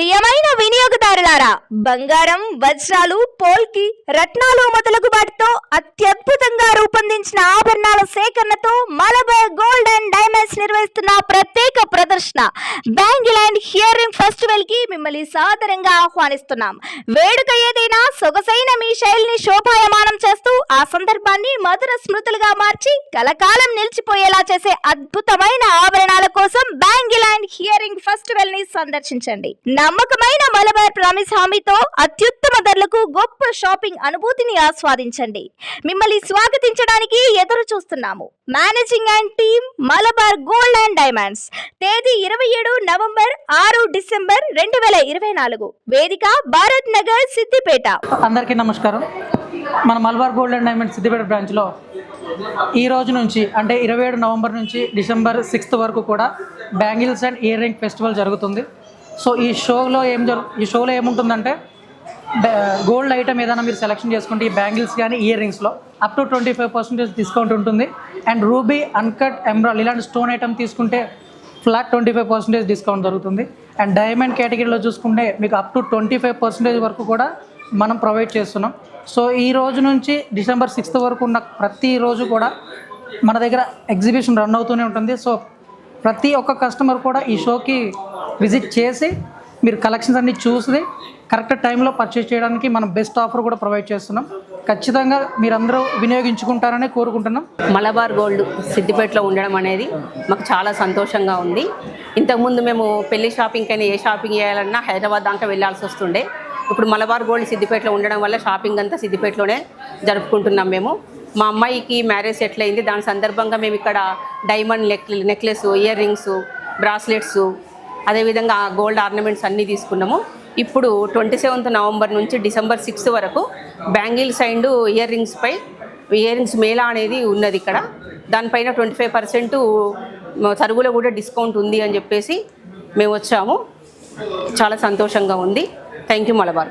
ప్రియమైన వినియోగదారులారా బంగారం వజ్రాలు పోల్కి రత్నాలు మొదలగు వాటితో అత్యద్భుతంగా రూపొందించిన ఆభరణాల సేకరణతో మలబార్ గోల్డ్ అండ్ డైమండ్స్ నిర్వహిస్తున్న ప్రత్యేక ప్రదర్శన. బ్యాంగిల్ అండ్ హియరింగ్ ఫెస్టివల్కి మిమ్మల్ని సాదరంగా ఆహ్వానిస్తున్నాం. వేడుక ఏదైనా సొగసైన మీ శైలిని శోభాయమానం చేస్తూ ఆ సందర్భాన్ని మధుర స్మృతులుగా మార్చి కలకాలం నిలిచిపోయేలా చేసే అద్భుతమైన ఆభరణాల కోసం బ్యాంగిల్ అండ్ హియరింగ్ ఫెస్టివల్ ని సందర్శించండి. నమ్మకమైన మలబార్ ప్రామిస్ హామీతో అత్యుత్తమ ధరలకు గొప్ప షాపింగ్ అనుభూతిని ఆస్వాదించండి. మిమ్మల్ని స్వాగతించడానికి ఎదురు చూస్తున్నాము. Managing and team Malabar gold and diamonds. తేదీ ఇరవై ఏడు నవంబర్ ఆరు డిసెంబర్ రెండు వేల ఇరవై నాలుగు. వేదిక భారత్ నగర్ సిద్దిపేట. అందరికీ నమస్కారం. మన Malabar gold and diamond Siddipet బ్రాంచ్లో ఈ రోజు నుంచి అంటే ఇరవై ఏడు నవంబర్ నుంచి డిసెంబర్ సిక్స్త్ వరకు కూడా bangles and ear ring festival జరుగుతుంది. సో ఈ షోలో ఏం జరు ఈ షోలో ఏముంటుందంటే గోల్డ్ ఐటమ్ ఏదైనా మీరు సెలెక్షన్ చేసుకుంటే ఈ బ్యాంగిల్స్ కానీ year రింగ్స్లో up to twenty five percentage discount ఉంటుంది. అండ్ రూబీ అన్కట్ ఎంబ్రాయిడ్ ఇలాంటి స్టోన్ ఐటమ్ తీసుకుంటే flat twenty five percentage discount దొరుకుతుంది అండ్ డైమండ్ కేటగిరీలో చూసుకుంటే మీకు up to twenty five percentage వరకు కూడా మనం ప్రొవైడ్ చేస్తున్నాం. సో ఈ రోజు నుంచి డిసెంబర్ సిక్స్త్ వరకు ఉన్న ప్రతిరోజు కూడా మన దగ్గర ఎగ్జిబిషన్ రన్ అవుతూనే ఉంటుంది. సో ప్రతి ఒక్క కస్టమర్ కూడా ఈ షోకి విజిట్ చేసి మీరు కలెక్షన్స్ అన్ని చూసి కరెక్ట్ టైంలో పర్చేస్ చేయడానికి మనం బెస్ట్ ఆఫర్ కూడా ప్రొవైడ్ చేస్తున్నాం. ఖచ్చితంగా మీరందరూ వినియోగించుకుంటారని కోరుకుంటున్నాం. మలబార్ గోల్డ్ సిద్దిపేటలో ఉండడం అనేది మాకు చాలా సంతోషంగా ఉంది. ఇంతకుముందు మేము పెళ్ళి షాపింగ్ అయినా ఏ షాపింగ్ చేయాలన్నా హైదరాబాద్ దాకా వెళ్ళాల్సి వస్తుండే. ఇప్పుడు మలబార్ గోల్డ్ సిద్దిపేటలో ఉండడం వల్ల షాపింగ్ అంతా సిద్దిపేటలోనే జరుపుకుంటున్నాం మేము. మా అమ్మాయికి మ్యారేజ్ సెటిల్ అయింది. దాని సందర్భంగా మేము ఇక్కడ diamond neck necklace earrings bracelets అదేవిధంగా గోల్డ్ ఆర్నమెంట్స్ అన్నీ తీసుకున్నాము. ఇప్పుడు ట్వంటీ సెవెంత్ నవంబర్ నుంచి డిసెంబర్ సిక్స్త్ వరకు బ్యాంగిల్స్ అండ్ ఇయర్ రింగ్స్పై ఇయర్ రింగ్స్ మేళా అనేది ఉన్నది ఇక్కడ. దానిపైన ట్వంటీ ఫైవ్ పర్సెంట్ సరుకులో కూడా డిస్కౌంట్ ఉంది అని చెప్పేసి మేము వచ్చాము. చాలా సంతోషంగా ఉంది. Thank you Malabar